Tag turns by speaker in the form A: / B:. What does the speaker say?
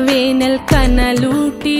A: వేనల్ కనలూటి